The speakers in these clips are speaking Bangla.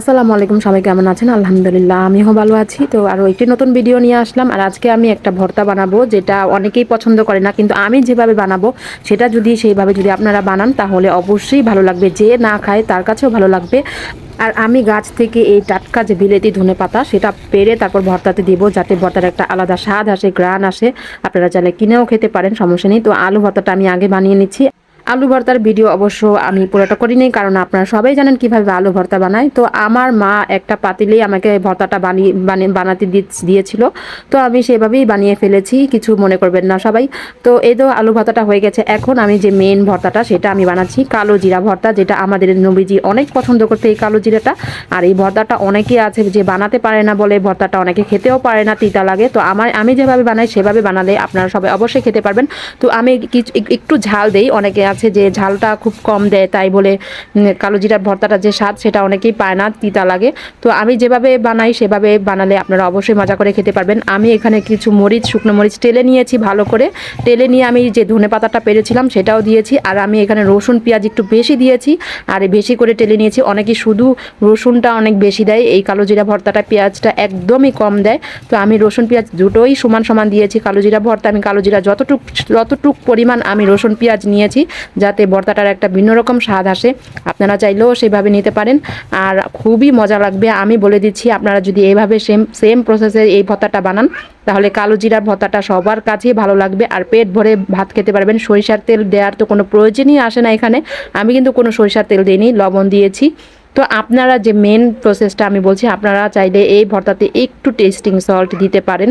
আসসালামু আলাইকুম, সবাই কেমন আছেন? আলহামদুলিল্লাহ, আমিও ভালো আছি। তো আরও একটি নতুন ভিডিও নিয়ে আসলাম, আর আজকে আমি একটা ভর্তা বানাবো, যেটা অনেকেই পছন্দ করে না, কিন্তু আমি যেভাবে বানাবো, সেটা যদি সেইভাবে যদি আপনারা বানান, তাহলে অবশ্যই ভালো লাগবে। যে না খায়, তার কাছেও ভালো লাগবে। আর আমি গাছ থেকে এই টাটকা যে বিলেতি ধনে পাতা, সেটা পেরে তারপর ভর্তাতে দিব, যাতে ভর্তার একটা আলাদা স্বাদ আসে গ্রান আসে। আপনারা চাইলে কিনেও খেতে পারেন, সমস্যা নেই। তো আলু ভর্তাটা আমি আগে বানিয়ে নিচ্ছি। আলু ভর্তার ভিডিও অবশ্য আমি পুরোটা করিনি, কারণ আপনারা সবাই জানেন কীভাবে আলু ভর্তা বানায়। তো আমার মা একটা পাতিলেই আমাকে ভর্তাটা বানিয়ে বানিয়ে বানাতে দিয়েছিল। তো আমি সেভাবেই বানিয়ে ফেলেছি, কিছু মনে করবেন না সবাই। তো এই তো আলু ভর্তাটা হয়ে গেছে। এখন আমি যে মেন ভর্তাটা সেটা আমি বানাচ্ছি, কালো জিরা ভর্তা, যেটা আমাদের নবীজি অনেক পছন্দ করতে এই কালো জিরাটা। আর এই ভর্তাটা অনেকে আছে যে বানাতে পারে না বলে, ভর্তাটা অনেকে খেতেও পারে না, তিতা লাগে। তো আমার, আমি যেভাবে বানাই সেভাবে বানালে আপনারা সবাই অবশ্যই খেতে পারবেন। তো আমি একটু ঝাল দেই, অনেকে আছে যে ঝালটা খুব কম দেয় তাই বলে কালো জিরার ভর্তাটা যে স্বাদ সেটা অনেকেই পায় না, তিতা লাগে। তো আমি যেভাবে বানাই সেভাবে বানালে আপনারা অবশ্যই মজা করে খেতে পারবেন। আমি এখানে কিছু মরিচ, শুকনো মরিচ টেলে নিয়েছি ভালো করে। টেলে নিয়ে আমি যে ধনে পাতাটা পেরেছিলাম সেটাও দিয়েছি। আর আমি এখানে রসুন, পেঁয়াজ একটু বেশি দিয়েছি। আর বেশি করে টেলে নিয়েছি অনেকে শুধু রসুনটা অনেক বেশি দেয়। এই কালো জিরা ভর্তাটা পেঁয়াজটা একদমই কম দেয়। তো আমি রসুন, পেঁয়াজ দুটোই সমান সমান দিয়েছি কালো জিরা ভর্তা। আমি কালো জিরা যতটুক যতটুক পরিমাণ আমি রসুন, পেঁয়াজ নিয়েছি যাতে ভর্তাটার একটা ভিন্ন রকম স্বাদ আসে। আপনারা চাইলেও সেভাবে নিতে পারেন। আর খুবই মজা লাগবে। আমি বলে দিচ্ছি, আপনারা যদি এইভাবে সেম সেম প্রসেসে এই ভর্তাটা বানান, তাহলে কালো জিরার ভর্তাটা সবার কাছেই ভালো লাগবে। আর পেট ভরে ভাত খেতে পারবেন। সরিষার তেল দেওয়ার তো কোনো প্রয়োজনই আসে না এখানে। আমি কিন্তু কোনো সরিষার তেল দিইনি, লবণ দিয়েছি। তো আপনারা যে মেন প্রসেসটা আমি বলছি, আপনারা চাইলে এই ভর্তাতে একটু টেস্টিং সল্ট দিতে পারেন।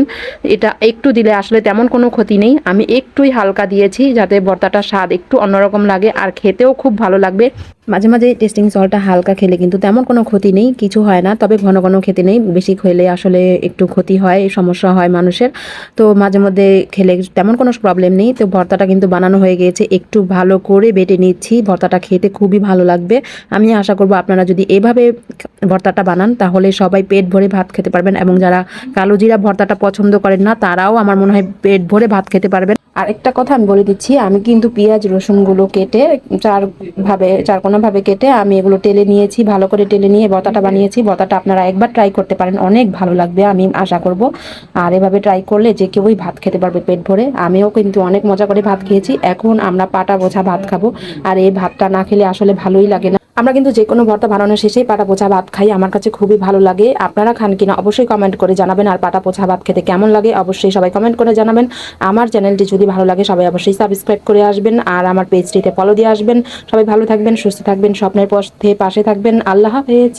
এটা একটু দিলে আসলে তেমন কোনো ক্ষতি নেই। আমি একটুই হালকা দিয়েছি যাতে ভর্তাটা স্বাদ একটু অন্যরকম লাগে আর খেতেও খুব ভালো লাগবে। মাঝে মাঝে টেস্টিং সল্টটা হালকা খেলে কিন্তু তেমন কোনো ক্ষতি নেই, কিছু হয় না, তবে ঘন ঘন খেতে নেই। বেশি খেলে আসলে একটু ক্ষতি হয়, সমস্যা হয় মানুষের। তো মাঝে মধ্যে খেলে তেমন কোনো প্রবলেম নেই। তো ভর্তাটা কিন্তু বানানো হয়ে গিয়েছে। একটু ভালো করে বেটে নিচ্ছি। ভর্তাটা খেতে খুবই ভালো লাগবে। আমি আশা করব আপনারা যদি এভাবে ভর্তাটা বানান, তাহলে সবাই পেট ভরে ভাত খেতে পারবেন এবং যারা কালো জিরা ভর্তাটা পছন্দ করেন না, তারাও আমার মনে হয় পেট ভরে ভাত খেতে পারবেন। আরেকটা কথা আমি বলে দিচ্ছি, আমি কিন্তু পেঁয়াজ, রসুনগুলো কেটে চার ভাবে চার ভাবে কেটে আমি এগুলো টেলে নিয়েছি, ভালো করে টেলে নিয়ে বতাটা বানিয়েছি। বতাটা আপনারা একবার ট্রাই করতে পারেন, অনেক ভালো লাগবে, আমি আশা করব। আর এভাবে ট্রাই করলে যে কেউই ভাত খেতে পারবে পেট ভরে। আমিও কিন্তু অনেক মজা করে ভাত খেয়েছি, এখন আমরা পাটা গোছা ভাত খাব। আর এই ভাতটা না খেলে আসলে ভালোই লাগে না। আমরা কিন্তু যে কোনো ভর্তা বানানোর শেষেই পাটা পোছা ভাত খাই, আমার কাছে খুবই ভালো লাগে। আপনারা খান কিনা অবশ্যই কমেন্ট করে জানাবেন, আর পাটা পোছা ভাত খেতে কেমন লাগে অবশ্যই সবাই কমেন্ট করে জানাবেন। আমার চ্যানেলটি যদি ভালো লাগে সবাই অবশ্যই সাবস্ক্রাইব করে আসবেন আর আমার পেজটিতে ফলো দিয়ে আসবেন। সবাই ভালো থাকবেন, সুস্থ থাকবেন, স্বপ্নের পথে পাশে থাকবেন। আল্লাহ হাফেজ।